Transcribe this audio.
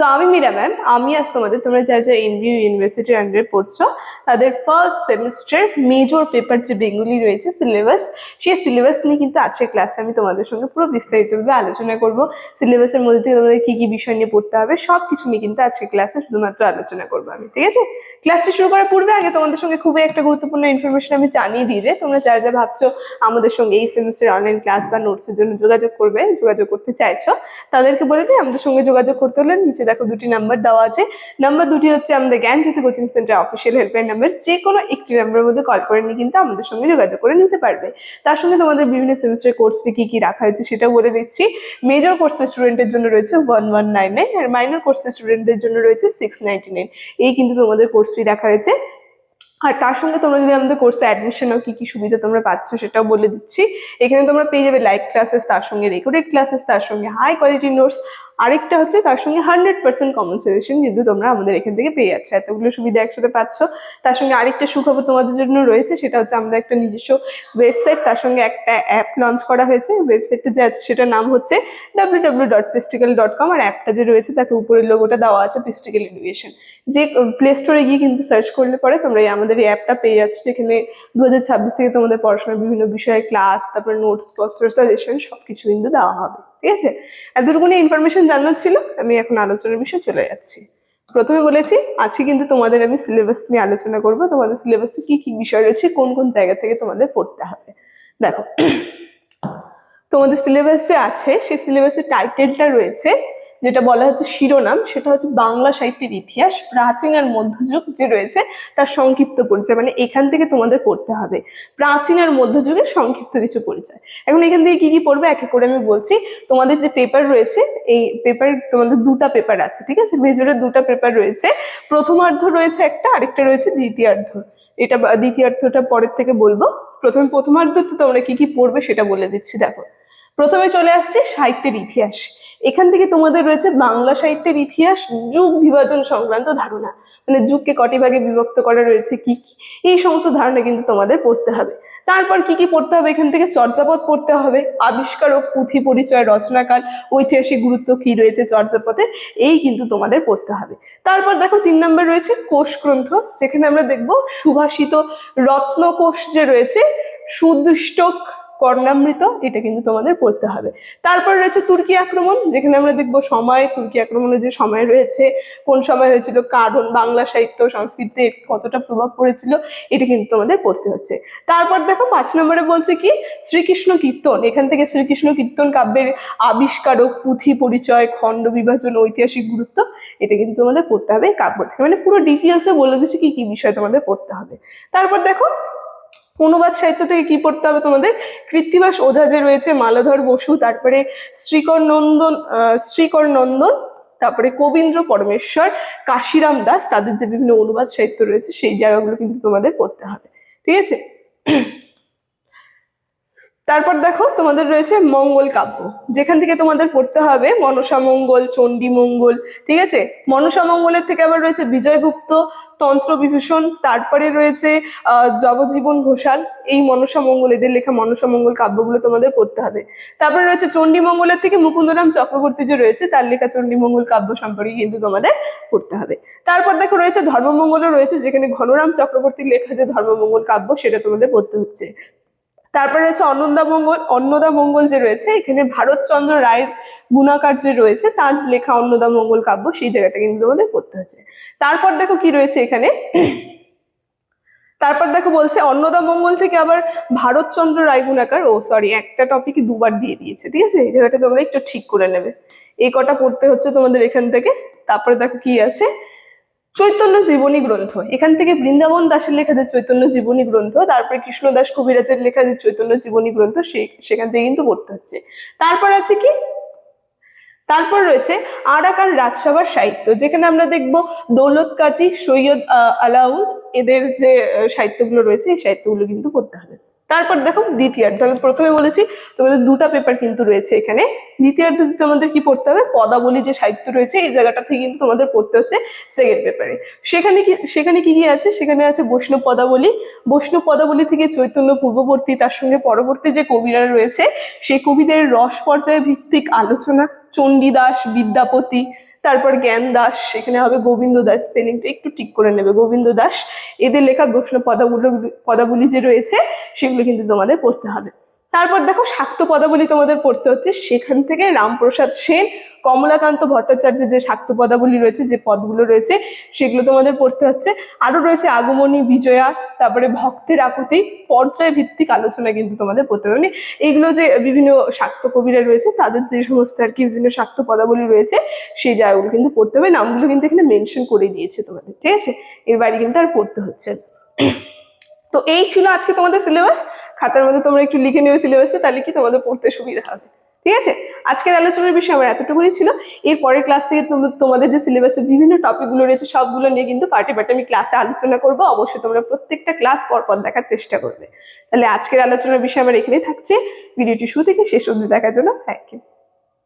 তো আমি মীরা ম্যাম আমি আজ তোমাদের তোমরা যা যা এনবিউ ইউনিভার্সিটির আন্ডারে পড়ছো, তাদের ফার্স্ট সেমিস্টার মেজর পেপার যে বেঙ্গলি রয়েছে সিলেবাস সেই সিলেবাস নিয়ে কিন্তু আজকের ক্লাসে আমি তোমাদের সঙ্গে পুরো বিস্তারিতভাবে আলোচনা করব। সিলেবাসের মধ্যে থেকে তোমাদের কি কি বিষয় নিয়ে পড়তে হবে সব কিছু নিয়ে কিন্তু আজকের ক্লাসে শুধুমাত্র আলোচনা করব আমি, ঠিক আছে? ক্লাসটি শুরু করার পূর্বে আগে তোমাদের সঙ্গে খুবই একটা গুরুত্বপূর্ণ ইনফরমেশন আমি জানিয়ে দিই যে, তোমরা যারা যা ভাবছ আমাদের সঙ্গে এই সেমিস্টার অনলাইন ক্লাস বা নোটসের জন্য যোগাযোগ করবে, যোগাযোগ করতে চাইছো, তাদেরকে বলে দিই, আমাদের সঙ্গে যোগাযোগ করতে হলে নিচে দেখো দুটি নাম্বার দেওয়া আছে। নাম্বার দুটি হচ্ছে আমাদের Gyanjyoti coaching centre official helpline number যে কোনো একটি নাম্বারের মধ্যে কল করে নিয়ে কিন্তু আমাদের সঙ্গে যোগাযোগ করে নিতে পারবে। তার সঙ্গে তোমাদের বিভিন্ন সেমিস্টার কোর্সে কি কি রাখা হয়েছে সেটাও বলে দিচ্ছি। মেজর কোর্সের স্টুডেন্টের জন্য রয়েছে ওয়ান ওয়ান নাইন নাইন আর মাইনর কোর্সের স্টুডেন্টদের জন্য রয়েছে সিক্স নাইনটি নাইন এই কিন্তু তোমাদের কোর্স ফি রাখা হয়েছে। আর তার সঙ্গে তোমরা যদি আমাদের কোর্সে অ্যাডমিশন নাও কি কি সুবিধা তোমরা পাচ্ছ সেটাও বলে দিচ্ছি। এখানে তোমরা পেয়ে যাবে লাইভ ক্লাসেস তার সঙ্গে রেকর্ডেড ক্লাসেস তার সঙ্গে হাই কোয়ালিটি নোটস আরেকটা হচ্ছে তার সঙ্গে হান্ড্রেড পার্সেন্ট কমন সাজেশন কিন্তু তোমরা আমাদের এখান থেকে পেয়ে যাচ্ছ। এতগুলো সুবিধা একসাথে পাচ্ছ। তার সঙ্গে আরেকটা সুখবর তোমাদের জন্য রয়েছে, সেটা হচ্ছে আমাদের একটা নিজস্ব ওয়েবসাইট তার সঙ্গে একটা অ্যাপ লঞ্চ করা হয়েছে। ওয়েবসাইটটা যে আছে, সেটার নাম হচ্ছে W W dot dot com আর অ্যাপটা যে রয়েছে, তাকে উপরের লোগোটা দেওয়া আছে পিস্টিক্যাল এডুকেশন যে প্লে স্টোরে গিয়ে কিন্তু সার্চ করলে পরে তোমরা আমাদের এই অ্যাপটা পেয়ে যাচ্ছ, যেখানে দু হাজার ছাব্বিশ থেকে তোমাদের পড়াশোনার বিভিন্ন বিষয়ে ক্লাস তারপর নোটস পত্র সাজেশন সবকিছু কিন্তু দেওয়া হবে। ঠিক আছে? এতটুকুনি ইনফরমেশন জানার ছিল, আমি এখন আলোচনার বিষয়ে চলে যাচ্ছি। প্রথমে বলেছি আছি কিন্তু তোমাদের আমি সিলেবাস নিয়ে আলোচনা করব। তোমাদের সিলেবাসে কি কি বিষয় রয়েছে, কোন কোন জায়গা থেকে তোমাদের পড়তে হবে? দেখো, তোমাদের সিলেবাস যে আছে, সেই সিলেবাসের টাইটেলটা রয়েছে যেটা বলা হচ্ছে শিরোনাম, সেটা হচ্ছে বাংলা সাহিত্যের ইতিহাস প্রাচীন আর মধ্যযুগ যে রয়েছে তার সংক্ষিপ্ত পরিচয় মানে এখান থেকে তোমাদের পড়তে হবে। প্রাচীন আর মধ্যযুগের সংক্ষিপ্ত কিছু পরিচয়। এখন এখান থেকে কি কি পড়বে? এক করে আমি বলছি। তোমাদের যে পেপার রয়েছে, এই পেপার তোমাদের দুটা পেপার আছে, ঠিক আছে? মেজরের দুটা পেপার রয়েছে। প্রথমার্ধ রয়েছে একটা, আরেকটা রয়েছে দ্বিতীয়ার্ধ। এটা দ্বিতীয়ার্ধটা পরের থেকে বলব। প্রথমে, প্রথমার্ধ তো তোমরা কি কি পড়বে সেটা বলে দিচ্ছি, দেখো। প্রথমে চলে আসছে সাহিত্যের ইতিহাস। এখান থেকে তোমাদের রয়েছে বাংলা সাহিত্যের ইতিহাস, যুগ বিভাজন সংক্রান্ত ধারণা। মানে যুগকে কটি ভাগে বিভক্ত করা রয়েছে, কি কি? এই সমস্ত ধারণা কিন্তু তোমাদের পড়তে হবে। তারপর কি কি পড়তে হবে? এখান থেকে চর্যাপদ পড়তে হবে, আবিষ্কার ও পুঁথি পরিচয়, রচনাকাল, ঐতিহাসিক গুরুত্ব কি রয়েছে চর্যাপদের এই কিন্তু তোমাদের পড়তে হবে। তারপর দেখো তিন নম্বর রয়েছে কোষ গ্রন্থ, যেখানে আমরা দেখব সুভাষিত রত্নকোষ যে রয়েছে, সুদৃষ্টক কর্ণামৃত, এটা কিন্তু তোমাদের পড়তে হবে। তারপর রয়েছে তুর্কি আক্রমণ, যেখানে আমরা দেখব সময়, তুর্কি আক্রমণের যে সময় রয়েছে, কোন সময় হয়েছিল, কারণ, বাংলা সাহিত্য, সংস্কৃতিতে কতটা প্রভাব পড়েছিল, এটা কিন্তু তোমাদের পড়তে হচ্ছে। তারপর দেখো পাঁচ নম্বরে বলছে কি, শ্রীকৃষ্ণ কীর্তন, এখান থেকে শ্রীকৃষ্ণ কীর্তন কাব্যের আবিষ্কারক, পুঁথি পরিচয়, খণ্ড বিভাজন, ঐতিহাসিক গুরুত্ব, এটা কিন্তু তোমাদের পড়তে হবে কাব্য থেকে। মানে পুরো ডিটেলসে বলে দিচ্ছে কি কি বিষয় তোমাদের পড়তে হবে। তারপর দেখো অনুবাদ সাহিত্য থেকে কি পড়তে হবে তোমাদের? কৃত্তিবাস ওঝা যে রয়েছে, মালাধর বসু, তারপরে শ্রীকর নন্দন শ্রীকর নন্দন তারপরে কবীন্দ্র পরমেশ্বর, কাশিরাম দাস, তাদের যে বিভিন্ন অনুবাদ সাহিত্য রয়েছে, সেই জায়গাগুলো কিন্তু তোমাদের পড়তে হবে। ঠিক আছে? তারপর দেখো তোমাদের রয়েছে মঙ্গল কাব্য। যেখান থেকে তোমাদের পড়তে হবে মনসা মঙ্গল, চণ্ডী মঙ্গল, ঠিক আছে? মনসা মঙ্গলের থেকে আবার রয়েছে বিজয়গুপ্ত, তন্ত্র বিভূষণ, তারপরে রয়েছে জগজীবন ঘোষাল। এই মনসা মঙ্গল, এদের লেখা মনসা মঙ্গল কাব্যগুলো তোমাদের পড়তে হবে। তারপরে রয়েছে চণ্ডী মঙ্গলের থেকে মুকুন্দরাম চক্রবর্তী যে রয়েছে, তার লেখা চণ্ডী মঙ্গল কাব্য সম্পর্কে কিন্তু তোমাদের পড়তে হবে। তারপর দেখো রয়েছে ধর্মমঙ্গলও রয়েছে, যেখানে ঘনরাম চক্রবর্তীর লেখা যে ধর্মমঙ্গল কাব্য, সেটা তোমাদের পড়তে হচ্ছে। তারপরে রয়েছে অন্নদা মঙ্গল অন্নদা মঙ্গল যে রয়েছে, এখানে ভারতচন্দ্র রায়ের গুণাকার যে রয়েছে, তার লেখা অন্নদা মঙ্গল কাব্য, সেই জায়গাটা কিন্তু তোমাদের পড়তে হচ্ছে। তারপর দেখো কি রয়েছে এখানে? তারপর দেখো বলছে, অন্নদা মঙ্গল থেকে আবার ভারতচন্দ্র রায় গুণাকার। ও সরি একটা টপিকই দুবার দিয়ে দিয়েছে, ঠিক আছে? এই জায়গাটা তোমরা একটু ঠিক করে নেবে। এই কটা পড়তে হচ্ছে তোমাদের এখান থেকে। তারপরে দেখো কি আছে? চৈতন্য জীবনী গ্রন্থ। এখান থেকে বৃন্দাবন দাসের লেখা যে চৈতন্য জীবনী গ্রন্থ, তারপরে কৃষ্ণদাস কবিরাজের লেখা যে চৈতন্য জীবনী গ্রন্থ সেখান থেকে কিন্তু পড়তে হচ্ছে। তারপর আছে কি? তারপর রয়েছে আরাকান রাজসভার সাহিত্য, যেখানে আমরা দেখব দৌলত কাজী সৈয়দ আলাউল, এদের যে সাহিত্যগুলো রয়েছে, এই সাহিত্যগুলো কিন্তু পড়তে হবে। তারপর দেখো দ্বিতীয়ার্ধ আমি প্রথমে বলেছি তোমাদের দুটা পেপার কিন্তু রয়েছে এখানে। দ্বিতীয়ার্ধ তোমাদের কি পড়তে হবে? পদাবলী যে সাহিত্য রয়েছে, এই জায়গাটা থেকে কিন্তু তোমাদের পড়তে হচ্ছে সেকেন্ড পেপারে সেখানে কি সেখানে কি কি আছে? সেখানে আছে বৈষ্ণব পদাবলী। বৈষ্ণব পদাবলী থেকে চৈতন্য পূর্ববর্তী, তার সঙ্গে পরবর্তী যে কবিরা রয়েছে, সেই কবিদের রস পর্যায় ভিত্তিক আলোচনা, চণ্ডীদাস, বিদ্যাপতি তারপর জ্ঞান দাস এখানে হবে গোবিন্দ দাস স্পেলিংটা একটু ঠিক করে নেবে। গোবিন্দ দাস, এদের লেখা প্রশ্ন পদাগুলো পদাবলী যে রয়েছে, সেগুলো কিন্তু তোমাদের পড়তে হবে। তারপর দেখো শাক্ত পদাবলী তোমাদের পড়তে হচ্ছে। সেখান থেকে রামপ্রসাদ সেন, কমলাকান্ত ভট্টাচার্যের যে শাক্ত পদাবলী রয়েছে, যে পদগুলো রয়েছে, সেগুলো তোমাদের পড়তে হচ্ছে। আরও রয়েছে আগমনী, বিজয়া, তারপরে ভক্তের আকুতি, পর্যায় ভিত্তিক আলোচনা কিন্তু তোমাদের পড়তে হবে। মানে এইগুলো যে বিভিন্ন শাক্ত কবিরা রয়েছে, তাদের যে সমস্ত আর কি বিভিন্ন শাক্ত পদাবলী রয়েছে, সেই জায়গাগুলো কিন্তু পড়তে হবে। নামগুলো কিন্তু এখানে মেনশন করে দিয়েছে তোমাদের। ঠিক আছে? এর বাইরে কিন্তু আর পড়তে হচ্ছে। তো এই ছিল আজকে তোমাদের সিলেবাস খাতার মধ্যে তোমরা একটু লিখে নেবে সিলেবাসে তাহলে কি তোমাদের পড়তে সুবিধা হবে। ঠিক আছে? আজকের আলোচনার বিষয় আমার এতটুকুই ছিল। এর পরের ক্লাস থেকে তোম- তোমাদের যে সিলেবাসের বিভিন্ন টপিকগুলো রয়েছে, সবগুলো নিয়ে কিন্তু পার্টি পার্টি আমি ক্লাসে আলোচনা করব। অবশ্যই তোমরা প্রত্যেকটা ক্লাস পর পর দেখার চেষ্টা করবে। তাহলে আজকের আলোচনার বিষয় আমার এখানেই থাকছে। ভিডিওটি শুরু থেকে শেষ অবধি দেখার জন্য থ্যাংক ইউ